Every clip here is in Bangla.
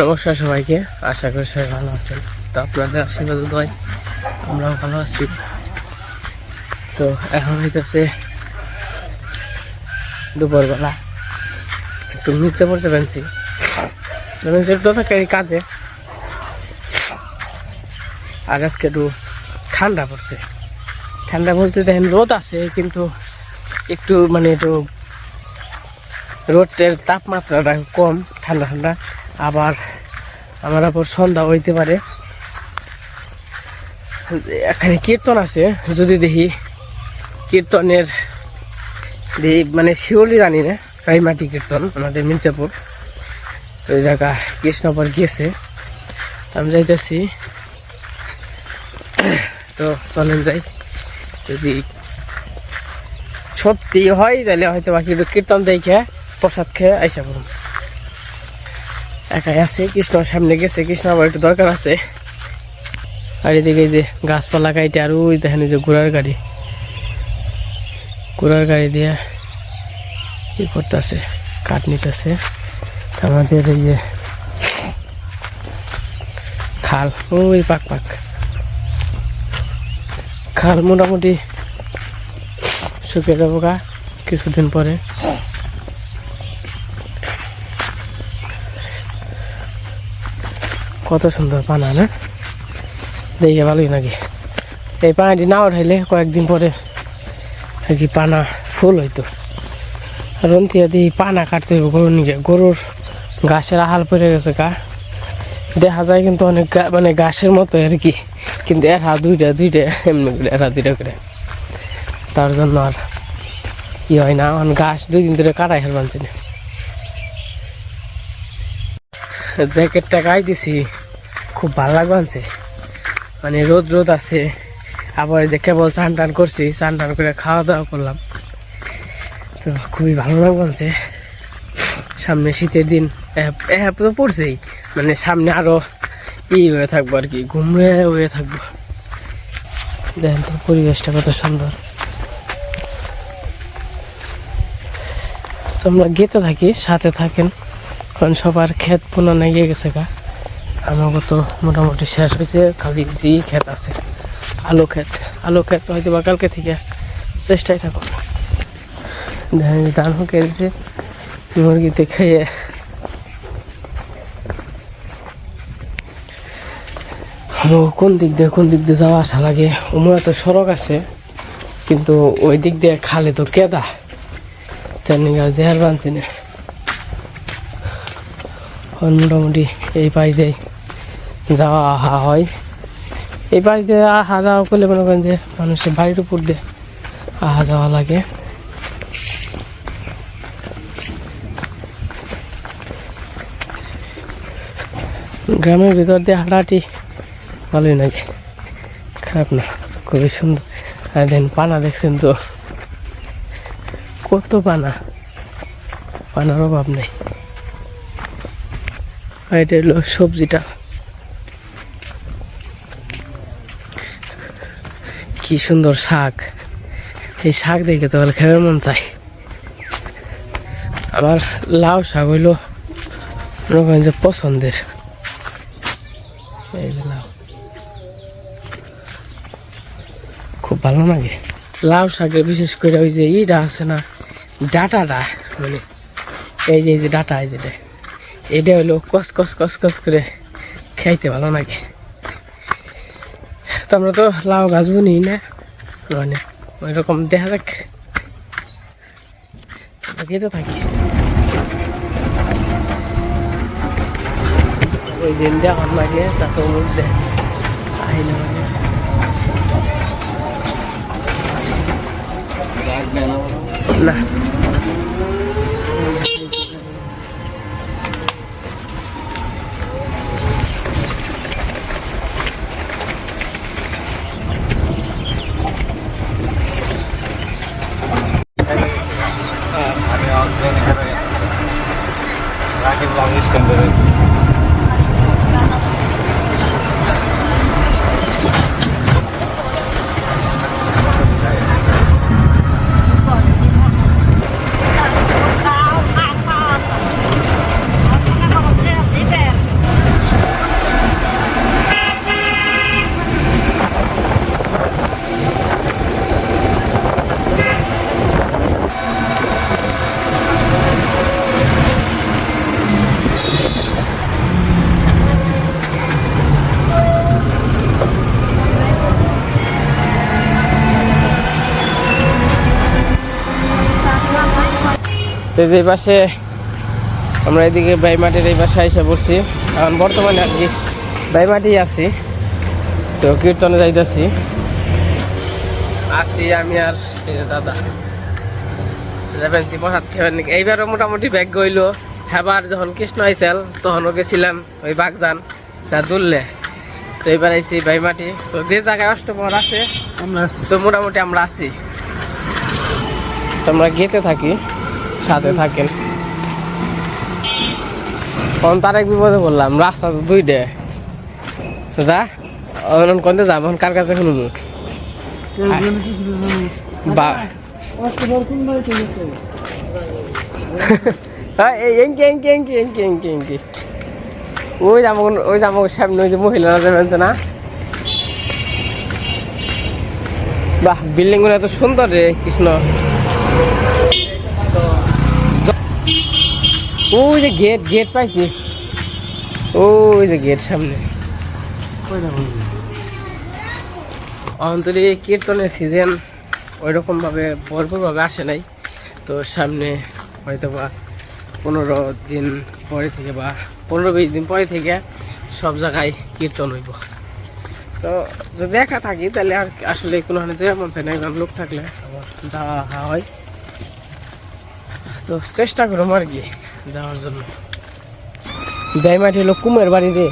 নমস্কার সবাইকে, আশা করি সবাই ভালো আছেন। তো আপনাদের আশীর্বাদ দয় আমরাও ভালো আছি। তো এখন হইতেছে দুপুরবেলা। একটু নিচে পড়তে পেরেছি। থাকে এই কাজে, আর আজকে একটু ঠান্ডা পড়ছে। ঠান্ডা বলতে দেখেন রোদ আছে, কিন্তু একটু মানে একটু রোদের তাপমাত্রাটা কম, ঠান্ডা ঠান্ডা। আবার আমার আবার সন্ধ্যা হইতে পারে। এখানে কীর্তন আছে, যদি দেখি কীর্তনের মানে শিওলি জানি না রাইমাটি কীর্তন, আমাদের মির্জাপুর। ওই জায়গা কৃষ্ণপর গিয়েছে। আমি যাইতেছি। তো চলেন যাই। যদি সত্যি হয়, তাহলে হয়তো বাকি কীর্তন দেখে, প্রসাদ খেয়ে আইসা পড়ুন। একাই আছে, কৃষ্ণ সামনে গেছে, কৃষ্ণ আবার একটু দরকার আছে। আর এদিকে যে গাছপালা কাইটে, আর ওই দেখেন যে ঘোড়ার গাড়ি। ঘোড়ার গাড়ি দিয়ে কি করতেছে, কাঠ নিতেছে। আমাদের এই যে খাল, ওই পাক পাক। খাল মোটামুটি শুকিয়ে যাব কিছুদিন পরে। কত সুন্দর পানা, না? দেখে ভালোই নাকি। এই পানাটি না উঠাইলে কয়েকদিন পরে আর কি পানা ফুল হইতো। আর অন্তিয়া দিয়ে পানা কাটতে হইব গরুর নিকে। গরুর ঘাসের আহাল পড়ে গেছে গা। দেখা যায় কিন্তু অনেক মানে ঘাসের মতো আর কি। কিন্তু এর দুইটা দুইটা, এমনি করে, এর দুইটা করে। তার জন্য আর ই হয় না। এখন ঘাস দুই দিন ধরে কাটাই হেরবানছে না। জ্যাকেটটা গাই দিছি। খুব ভালো লাগছে মানে রোদ রোদ আছে, আবার যে কেবল চান টান করছি, চান টান করে খাওয়া দাওয়া করলাম। তো খুবই ভালো লাগছে সামনে শীতের দিন এপ তো পড়ছেই মানে সামনে আরও ই হয়ে থাকব আর কি ঘুমড়ে হয়ে থাকব। দেখেন তো পরিবেশটা কত সুন্দর। তো আমরা গেতে থাকি, সাথে থাকেন, কারণ সবার ক্ষেত পুনরায় গিয়ে গেছে গা। আমাকে তো মোটামুটি শেষ হয়েছে, খালি যে ক্ষেত আছে, আলু ক্ষেত। আলু ক্ষেত হয়তো বা কালকে থেকে চেষ্টাই থাকো। দেখেন ধান হুকে দিছে মুরগিতে খেয়ে। কোন দিক দিয়ে, কোন দিক দিয়ে যাওয়া আসা লাগে? ওমরা তো সড়ক আছে, কিন্তু ওই দিক দিয়ে খালে তো কেদা। তেমনি আর জেহার বানছি না। মোটামুটি এই পাশ দিয়ে যাওয়া আহা হয়। এই দিয়ে আহা যাওয়া করলে মনে করেন যে মানুষের বাড়ির উপর দিয়ে আহা যাওয়া লাগে। গ্রামের ভিতর দিয়ে হাঁটাহাঁটি ভালোই লাগে। খারাপ না, খুবই সুন্দর। আর দেন পানা দেখছেন তো। কত পানা? পানার অভাব নেই। এটা হলো সবজিটা। কি সুন্দর শাক। এই শাক দেখে তো খেয়ে মন চাই আমার লাউ শাক হইল করেন যে পছন্দের। এই লাউ। খুব ভালো লাগে। লাউ শাকের বিশেষ করে ওই যে ইটা আছে না, ডাটাটা মানে এই যে এই যে ডাটা, এই যেটা এটা হলো কস কস কস কস করে খাইতে ভালো লাগে। আমরা তো লাউ গাছ বুনি না। মানে ওই রকম দেখা যাক। তো থাকি। ওই দিন দেখার লাগে তা তো মধ্যে আহিলে মানে। না। তো যে পাশে আমরা এদিকে বাইমাটির এই পাশে এসে পড়ছি। এখন বর্তমানে আর কি বাইমাটি আছি। তো কীর্তনে যাইতেছি। আসি আমি আর দাদা। যাবেন খাবেন এইবারও মোটামুটি ব্যাগ গইল হেবার যখন কৃষ্ণ আইসাল তখনও গেছিলাম ওই বাগজান যা দুললে। তো এবার আইসি বাইমাটি। তো যে জায়গায় অষ্টপহর আছে আমরা তো মোটামুটি আমরা আছি। তো আমরা গেতে থাকি। সাথে থাকেন। তখন তার এক বিপদে বললাম রাস্তা তো দুইটে। যা, অনন কোনতে কার কাছে শুনুন বা হ্যাঁ এঙ্কি এঙ্কি এঙ্কি ওই ওই সামনে মহিলারা যাবেন না? বাহ বিল্ডিংগুলো এত সুন্দর রে, কৃষ্ণ। ওই যে গেট গেট পাইছি। ওই যে গেট সামনে। অন্তরে কীর্তনের সিজন ওই রকমভাবে ভরপুরভাবে আসে নাই। তো সামনে হয়তো বা পনেরো দিন পরে থেকে বা পনেরো বিশ দিন পরে থেকে সব জায়গায় কীর্তন হইব। তো যদি একা থাকি তাহলে আর আসলে কোনো মন চায় না একজন লোক থাকলে আমার যাওয়া হয়। তো চেষ্টা করলাম আর কি। যাওয়ার জন্য। দাইমাটি হলো কুমের বাড়ি রে।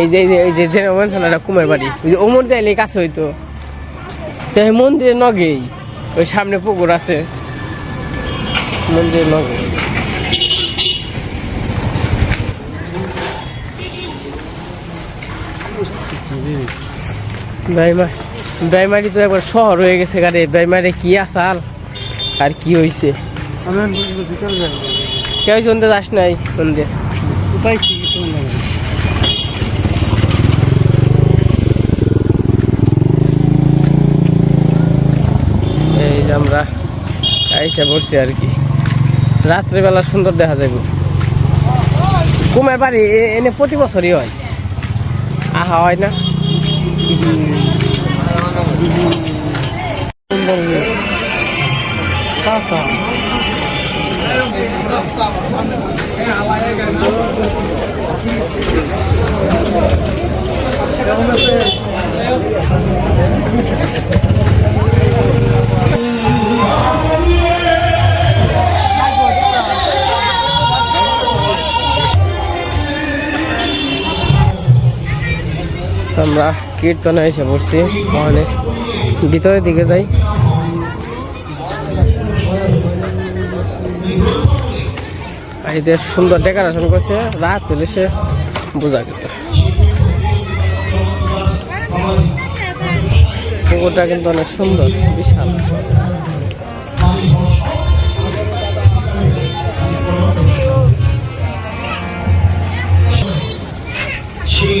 এই যে এই যে এই যে জেনে বলছেন একটা কুমের বাড়ি। ওই যে ওমর যাইলে কাছে হইতো। তো মন্দিরে নগেই। ওই সামনে পুকুর আছে। মন্দিরে নগে বেইমা তো একবার শহর হয়ে গেছে গাড়ি বেইমারে কি আসাল? আর কি হইছে? কেউ জনতে যাস নাই সন্ধে কোথায় কি এই যে আমরা আইসা পড়ছি আর কি। রাত্রেবেলা সুন্দর দেখা যাবে কুমের বাড়ি এনে প্রতি বছরই হয়। আহা হয় না? আমরা কীর্তনে এসে পড়ছি ওখানে। ভিতরের দিকে যাই। এদের সুন্দর ডেকোরেশন করছে, রাত হলে সে বোঝা গেত পুকুরটা কিন্তু অনেক সুন্দর, বিশাল। সেই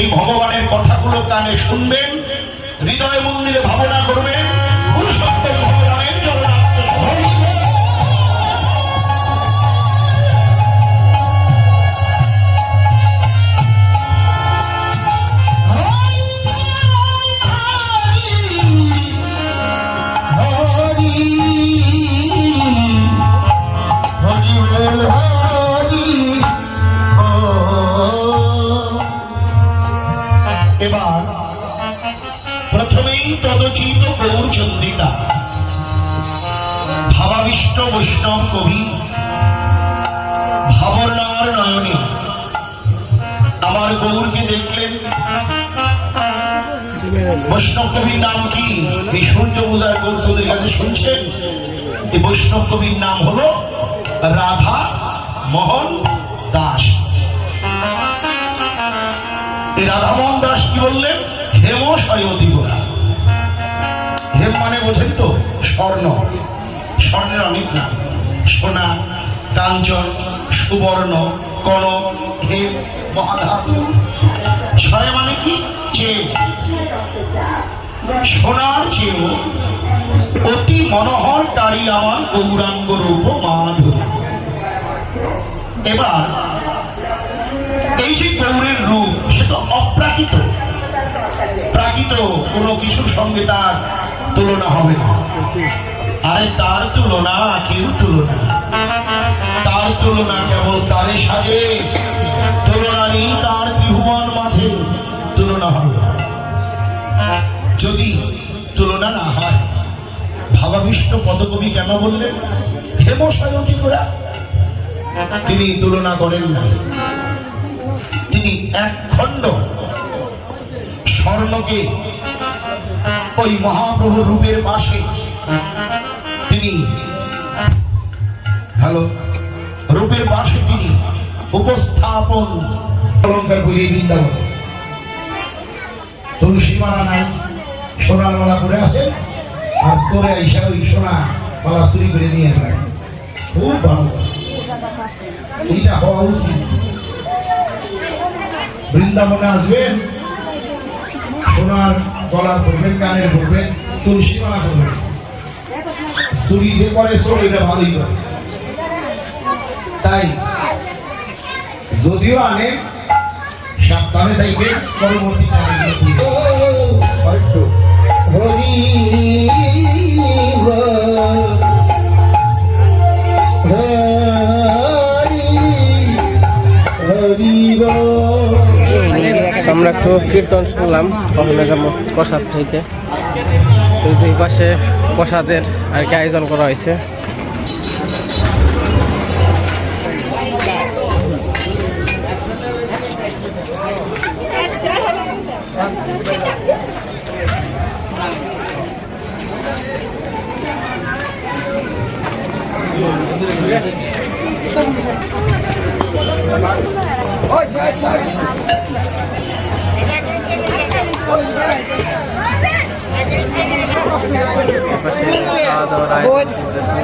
সেই ভগবানের কথাগুলো কানে শুনবেন হৃদয় মন্দিরে ভাবনা করবেন আমার গৌরকে দেখলেন বৈষ্ণব কবির নাম কি এই সূর্য পূজার গৌরদের কাছে শুনছেন এই বৈষ্ণব কবির নাম হলো রাধা মোহন দাস এই রাধামোহন দাস কি বললেন হেম সয়তি হেম মানে বোঝেন তো স্বর্ণ স্বর্ণের অনেক নাম সোনা কাঞ্চন সুবর্ণ কনক হে মানে গৌরাঙ্গ রূপ মাধুরী। এবার এই যে গৌরের রূপ সেটা অপ্রাকৃত। প্রাকৃত কোনো কিছুর সঙ্গে তার তুলনা হবে না। আরে তার তুলনা, কেউ তুলনা তুলনা কেবল তারে সাজে তুলনা নেই তার ত্রিভুবন মাঝে। তুলনা হবে যদি তুলনা না হয়, ভাবাবিষ্ট পদকবি কেন বললেন? হেমশয়তী গোরা তিনি তুলনা করেন না। তিনি এক খণ্ড স্বর্ণকে ওই মহাপ্রভু রূপের পাশে। তিনি হ্যালো? উপস্থাপন। অলঙ্কার করিয়ে নাই সোনার মালা আসে আর আইসা ওই সোনা মালা চুরি করে নিয়ে যায়। খুব ভালো। এটা হওয়া উচিত। বৃন্দাবনে আসবেন, সোনার গলার করবেন কানের করবেন তুলসী মালা চুরি যে করে চোর এটা ভালোই করে। তাই যদিও আনে সাবধানে থাকবেন পরবর্তী আমরা একটু কীর্তন শুনলাম কখনো যাব প্রসাদ খাইতে। তো এই যে পাশে প্রসাদের আর কি আয়োজন করা হয়েছে। এপাশে খাওয়া দাওয়ার আয়োজন চলতেছে।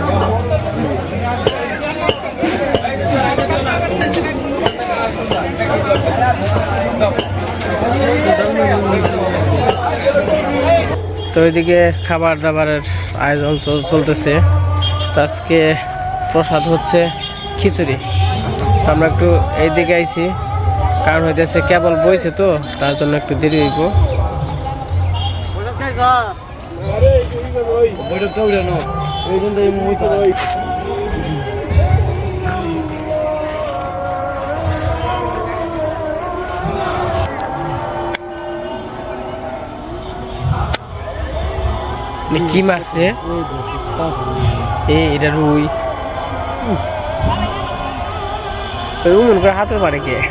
তো ওইদিকে খাবার দাবারের আয়োজন চল- চলতেছে। তো আজকে প্রসাদ হচ্ছে খিচুড়ি। তো আমরা একটু এইদিকে আইছি। কারণ হইতেছে কেবল বইছে তো, তার জন্য একটু দেরি হইব। কি মাছ রে? এ, এটা রুই। ওই উমন করে হাতের পারে কে?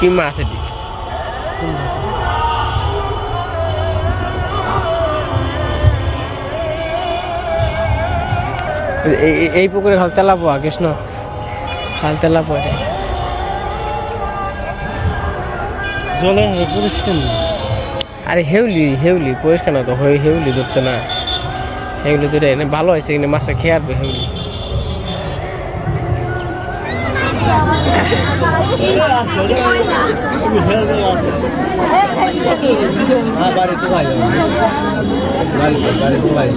কি মাছ এটি? এই, এই- এই পুকুরে খাল তেলাপো কৃষ্ণ। খাল তেলাপো রে। জলে পরিষ্কার আরে হেউলি হেউলি, পরিষ্কার না তো হেউলি ধরছে না। হেউলি ধরে ভালো হয়েছে কিন্তু মাছটা খেয়ে আসবে হেউলি হ্যাঁ বাড়িতে ভাই বাড়িতে বাড়িতে ভাই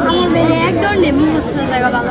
আমার মেয়ে একদম নেমে হচ্ছে জায়গা ভালো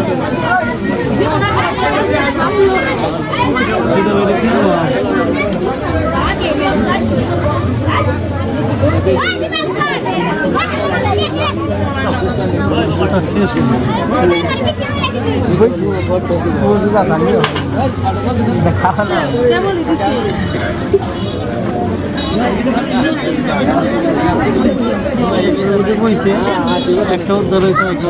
বইছে একটা উদ্ধার হয়েছে একটা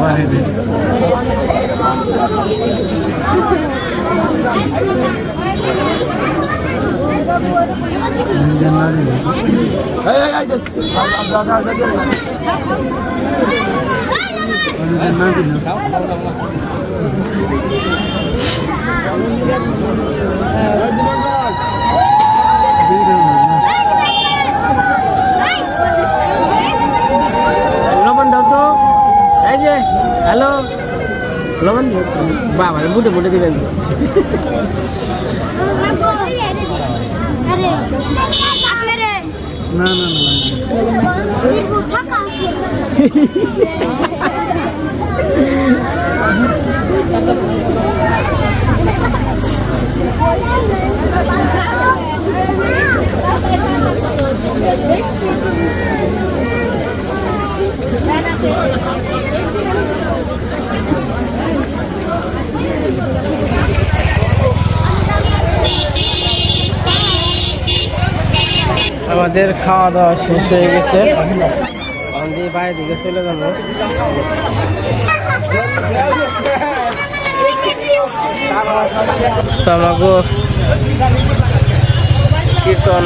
সার্ভিস সম্ভাবনা না হ্যালো? লবণ বাবা বুটে বুটে দিবেন তো। না না না। আমাদের খাওয়া দাওয়া শেষ হয়ে গেছে। দিয়ে বাইরের দিকে চলে যাব তো কীর্তন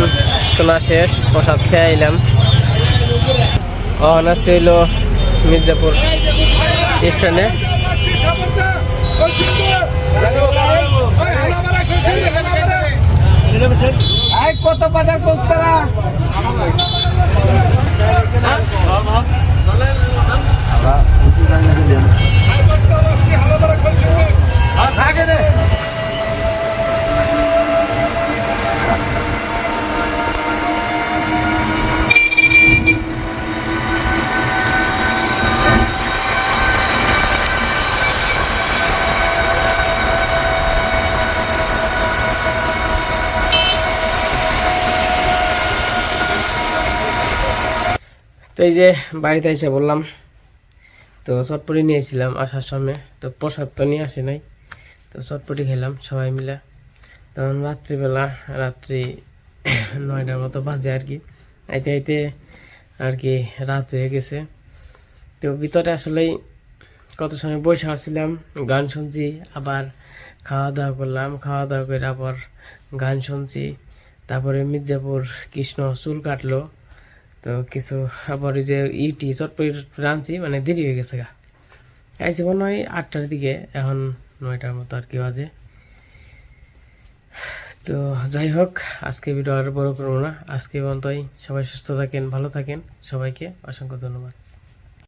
শোনা শেষ, প্রসাদ খেয়ে এলাম ওখানে ছিল মির্জাপুর স্ট্যান্ডে। তো এই যে বাড়িতে এসে বললাম, তো চটপটি নিয়েছিলাম আসার সময়। তো প্রসাদ তো নিয়ে আসে নাই, তো চটপটি খেলাম সবাই মিলে। তখন রাত্রিবেলা, রাত্রি নয়টার মতো বাজে আর কি। আইতে আইতে আর কি রাত হয়ে গেছে। তো ভিতরে আসলেই কত সময় বসে আসছিলাম, গান শুনছি, আবার খাওয়া দাওয়া করলাম। খাওয়া দাওয়া করে আবার গান শুনছি। তারপরে মির্জাপুর কৃষ্ণ চুল কাটলো। তো কিছু আবার ওই যে ইটি চটপটি রাঁধছি মানে দেরি হয়ে গেছে গা। আইসি মনে হয় আটটার দিকে, এখন নয়টার মতো আর কি বাজে। তো যাই হোক, আজকে ভিডিও আর বড় করব না। আজকে পর্যন্তই। সবাই সুস্থ থাকেন, ভালো থাকেন। সবাইকে অসংখ্য ধন্যবাদ।